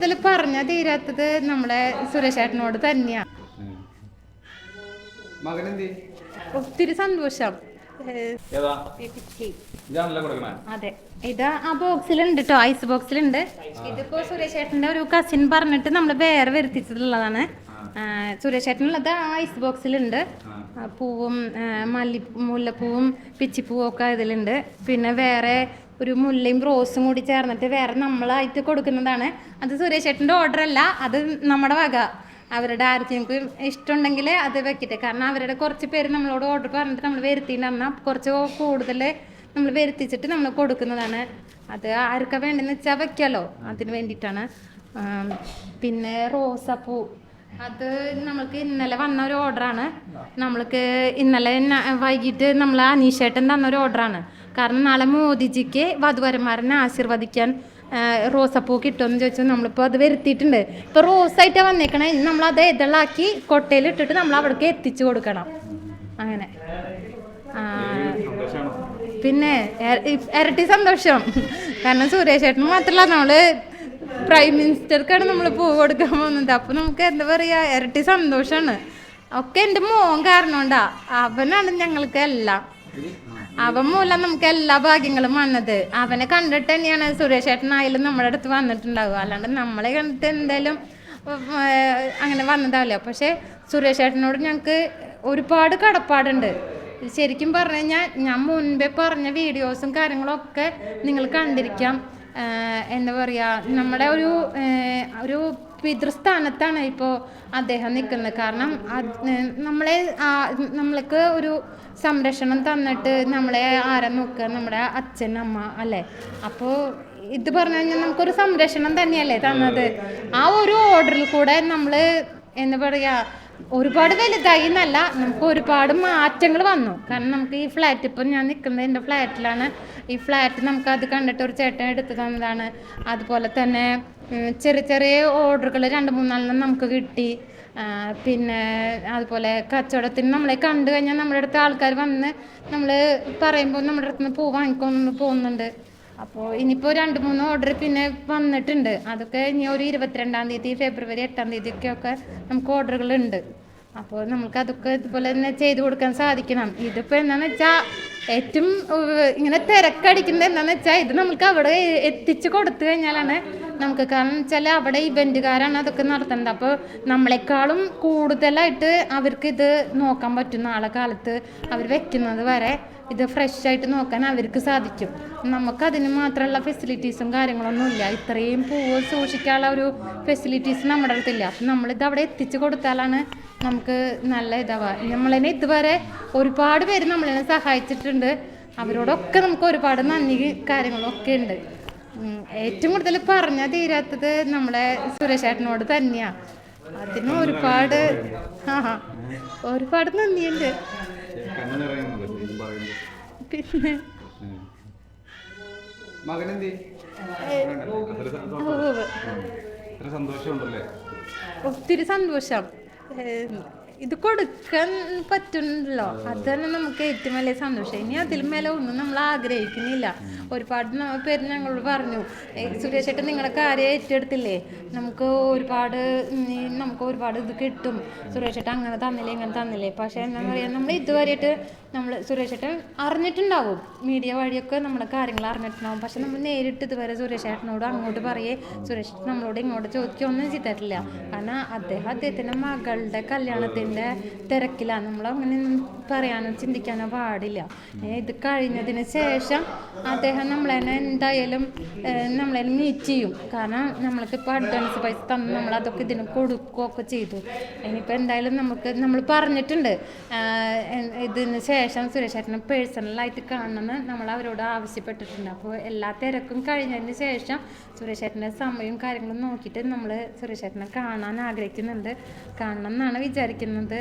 ഇതിൽ പറഞ്ഞാൽ തീരാത്തത് നമ്മളെ സുരേഷ് ഏട്ടനോട് തന്നെയാ. മകനെന്തി? ഒത്തിരി സന്തോഷം. അതെ. ഇത് ആ ബോക്സിലുണ്ട് കേട്ടോ ഐസ് ബോക്സിലുണ്ട്. ഇതിപ്പോ സുരേഷ് ഏട്ടന്റെ ഒരു കസിൻ പറഞ്ഞിട്ട് നമ്മൾ വേറെ വരുത്തിച്ചിട്ടുള്ളതാണ്. സുരേഷേട്ടനുള്ളത് ആ ഐസ് ബോക്സിലുണ്ട്. പൂവും മല്ലി മുല്ലപ്പൂവും പിച്ചിപ്പൂവും ഒക്കെ ഇതിലുണ്ട്. പിന്നെ വേറെ ഒരു മുല്ലയും റോസും കൂടി ചേർന്നിട്ട് വേറെ നമ്മളായിട്ട് കൊടുക്കുന്നതാണ്. അത് സുരേഷ് ഏട്ടന്റെ ഓർഡർ അല്ല അത് നമ്മുടെ വക. അവരുടെ ആർക്കെങ്കിലും ഇഷ്ടമുണ്ടെങ്കിൽ അത് വെക്കട്ടെ. കാരണം അവരുടെ കുറച്ച് പേര് നമ്മളോട് ഓർഡർ പറഞ്ഞിട്ട് നമ്മൾ വരുത്തിയിട്ടുണ്ടെന്നാൽ കുറച്ച് കൂടുതൽ നമ്മൾ വരുത്തിച്ചിട്ട് നമ്മൾ കൊടുക്കുന്നതാണ്. അത് ആർക്കാ വേണ്ടെന്ന് വെച്ചാൽ വെക്കാമല്ലോ അതിന് വേണ്ടിയിട്ടാണ്. പിന്നെ റോസാപ്പൂ. അത് നമ്മൾക്ക് ഇന്നലെ വന്ന ഒരു ഓർഡറാണ് നമ്മൾക്ക് ഇന്നലെ വൈകിട്ട് നമ്മൾ അനീഷേട്ടൻ തന്ന ഒരു ഓർഡറാണ് കാരണം നാളെ മോദിജിക്ക് വധുവരന്മാരനെ ആശീർവദിക്കാൻ റോസപ്പൂ കിട്ടുമെന്ന് ചോദിച്ചാൽ നമ്മളിപ്പോൾ അത് വരുത്തിയിട്ടുണ്ട്. ഇപ്പോൾ റോസായിട്ടാണ് വന്നേക്കണേ. നമ്മൾ അത് ഇതളാക്കി കൊട്ടയിൽ ഇട്ടിട്ട് നമ്മൾ അവിടേക്ക് എത്തിച്ചു കൊടുക്കണം. അങ്ങനെ. പിന്നെ ഇരട്ടി സന്തോഷം. കാരണം സുരേഷ് ചേട്ടന് മാത്രമല്ല നമ്മൾ പ്രൈം മിനിസ്റ്റർക്കാണ് നമ്മൾ പൂ കൊടുക്കാൻ പോകുന്നത്. അപ്പൊ നമുക്ക് എന്താ പറയാ ഇരട്ടി സന്തോഷാണ്. ഒക്കെ എന്റെ മോൻ കാരണം കൊണ്ടാ അവനാണ് ഞങ്ങൾക്ക് എല്ലാം. അവൻ മൂലം നമുക്ക് എല്ലാ ഭാഗ്യങ്ങളും വന്നത്. അവനെ കണ്ടിട്ട് തന്നെയാണ് സുരേഷ് ചേട്ടനായാലും നമ്മുടെ അടുത്ത് വന്നിട്ടുണ്ടാവുക. അല്ലാണ്ട് നമ്മളെ കണ്ടിട്ട് എന്തായാലും അങ്ങനെ വന്നതാവില്ല. പക്ഷെ സുരേഷ് ചേട്ടനോട് ഞങ്ങൾക്ക് ഒരുപാട് കടപ്പാടുണ്ട്. ശരിക്കും പറഞ്ഞു കഴിഞ്ഞാൽ ഞാൻ മുൻപേ പറഞ്ഞ വീഡിയോസും കാര്യങ്ങളൊക്കെ നിങ്ങൾ കണ്ടിരിക്കാം. എന്താ പറയുക നമ്മുടെ ഒരു ഒരു പിതൃസ്ഥാനത്താണ് ഇപ്പോൾ അദ്ദേഹം നിൽക്കുന്നത്. കാരണം നമ്മളെ നമ്മൾക്ക് ഒരു സംരക്ഷണം തന്നിട്ട് നമ്മളെ ആരാ നോക്കുക? നമ്മുടെ അച്ഛൻ അമ്മ അല്ലേ? അപ്പോൾ ഇത് പറഞ്ഞു കഴിഞ്ഞാൽ നമുക്കൊരു സംരക്ഷണം തന്നെയല്ലേ തന്നത്? ആ ഒരു ഓർഡറിൽ കൂടെ നമ്മൾ എന്താ പറയുക ഒരുപാട് വലുതായി എന്നല്ല നമുക്ക് ഒരുപാട് മാറ്റങ്ങൾ വന്നു. കാരണം നമുക്ക് ഈ ഫ്ലാറ്റ് ഇപ്പം ഞാൻ നിൽക്കുന്നത് എന്റെ ഫ്ലാറ്റിലാണ് ഈ ഫ്ലാറ്റ് നമുക്ക് അത് കണ്ടിട്ട് ഒരു ചേട്ടൻ എടുത്തു തന്നതാണ്. അതുപോലെ തന്നെ ചെറിയ ചെറിയ ഓർഡറുകൾ രണ്ട് മൂന്നാലെണ്ണം നമുക്ക് കിട്ടി. പിന്നെ അതുപോലെ കച്ചവടത്തിന് നമ്മളെ കണ്ടു കഴിഞ്ഞാൽ നമ്മുടെ അടുത്ത് ആൾക്കാർ വന്ന് നമ്മൾ പറയുമ്പോൾ നമ്മുടെ അടുത്ത് നിന്ന് പൂ വാങ്ങിക്കൊണ്ട് പോകുന്നുണ്ട്. അപ്പോൾ ഇനിയിപ്പോൾ രണ്ട് മൂന്ന് ഓർഡർ പിന്നെ വന്നിട്ടുണ്ട്. അതൊക്കെ ഇനി ഒരു ഇരുപത്തിരണ്ടാം തീയതി ഫെബ്രുവരി എട്ടാം തീയതി ഒക്കെ നമുക്ക് ഓർഡറുകൾ ഉണ്ട് അപ്പോൾ നമുക്ക് അതൊക്കെ ഇതുപോലെ തന്നെ ചെയ്തു കൊടുക്കാൻ സാധിക്കണം. ഇതിപ്പോൾ എന്താണെന്ന് വെച്ചാൽ ഏറ്റവും ഇങ്ങനെ തിരക്കടിക്കുന്നത് എന്താണെന്ന് വെച്ചാൽ ഇത് നമുക്ക് അവിടെ എത്തിച്ച് കൊടുത്തു കഴിഞ്ഞാലാണ് നമുക്ക് കാരണം വെച്ചാൽ അവിടെ ഇവന്റുകാരാണ് അതൊക്കെ നടത്തുന്നത്. അപ്പോൾ നമ്മളെക്കാളും കൂടുതലായിട്ട് അവർക്ക് ഇത് നോക്കാൻ പറ്റും നാളെ കാലത്ത് അവർ വെക്കുന്നത് വരെ ഇത് ഫ്രഷ് ആയിട്ട് നോക്കാൻ അവർക്ക് സാധിക്കും. നമുക്ക് അതിന് മാത്രമുള്ള ഫെസിലിറ്റീസും കാര്യങ്ങളൊന്നും ഇല്ല. ഇത്രയും പൂവ് സൂക്ഷിക്കാനുള്ള ഒരു ഫെസിലിറ്റീസ് നമ്മുടെ അടുത്തില്ല. അപ്പം നമ്മളിത് അവിടെ എത്തിച്ചു കൊടുത്താലാണ് നമുക്ക് നല്ല ഇതാവുക. നമ്മളതിനെ ഇതുവരെ ഒരുപാട് പേര് നമ്മളതിനെ സഹായിച്ചിട്ടുണ്ട്. അവരോടൊക്കെ നമുക്ക് ഒരുപാട് നന്ദി കാര്യങ്ങളൊക്കെ ഉണ്ട്. ഏറ്റവും കൂടുതൽ പറഞ്ഞാൽ തീരാത്തത് നമ്മളെ സുരേഷ് ഏട്ടനോട് തന്നെയാണ് അതിന് ഒരുപാട് ആ ഒരുപാട് നന്ദിയുണ്ട്. പിന്നെ? മകനെന്തി? സന്തോഷമുണ്ടല്ലേ? ഒത്തിരി സന്തോഷം. ഇത് കൊടുക്കാൻ പറ്റുന്നല്ലോ അത് തന്നെ നമുക്ക് ഏറ്റവും വലിയ സന്തോഷം. ഇനി അതിൽ മേലെ ഒന്നും നമ്മൾ ആഗ്രഹിക്കുന്നില്ല. ഒരുപാട് പേര് ഞങ്ങളോട് പറഞ്ഞു. "ഏയ് സുരേഷ് ചേട്ടൻ നിങ്ങളുടെ കാര്യം ഏറ്റെടുത്തില്ലേ? നമുക്ക് ഒരുപാട് നമുക്ക് ഒരുപാട് ഇത് കിട്ടും. സുരേഷ് ചേട്ടൻ അങ്ങനെ തന്നില്ലേ ഇങ്ങനെ തന്നില്ലേ? പക്ഷേ എന്താ പറയുക നമ്മൾ ഇതുവരെയായിട്ട് നമ്മൾ സുരേഷേട്ടൻ അറിഞ്ഞിട്ടുണ്ടാവും. മീഡിയ വഴിയൊക്കെ നമ്മളെ കാര്യങ്ങൾ അറിഞ്ഞിട്ടുണ്ടാവും. പക്ഷെ നമ്മൾ നേരിട്ട് ഇതുവരെ സുരേഷേട്ടനോട് അങ്ങോട്ട് പറയേ സുരേഷ് നമ്മളോട് ഇങ്ങോട്ട് ചോദിക്കുകയൊന്നും ചെയ്തിട്ടില്ല. കാരണം അദ്ദേഹം അദ്ദേഹത്തിന്റെ മകളുടെ കല്യാണത്തിന്റെ തിരക്കിലാണ് നമ്മളങ്ങനെ പറയാനോ ചിന്തിക്കാനോ പാടില്ല. ഇത് കഴിഞ്ഞതിന് ശേഷം അദ്ദേഹം നമ്മളെ എന്തായാലും നമ്മളെ മീറ്റ് ചെയ്യും. കാരണം നമ്മൾക്കിപ്പോൾ അഡ്വാൻസ് പൈസ തന്ന് നമ്മൾ അതൊക്കെ ഇതിന് കൊടുക്കുകയൊക്കെ ചെയ്തു. ഇനിയിപ്പോൾ എന്തായാലും നമുക്ക് നമ്മൾ പറഞ്ഞിട്ടുണ്ട്. ഇതിന് ശേഷം സുരേഷേട്ടനെ പേഴ്സണലായിട്ട് കാണണമെന്ന് നമ്മൾ അവരോട് ആവശ്യപ്പെട്ടിട്ടുണ്ട്. അപ്പോൾ എല്ലാ തിരക്കും കഴിഞ്ഞതിന് ശേഷം സുരേഷ് ചേട്ടന്റെ സമയവും കാര്യങ്ങളും നോക്കിയിട്ട് നമ്മൾ സുരേഷേട്ടനെ കാണാൻ ആഗ്രഹിക്കുന്നുണ്ട്. കാണണം എന്നാണ് വിചാരിക്കുന്നത്.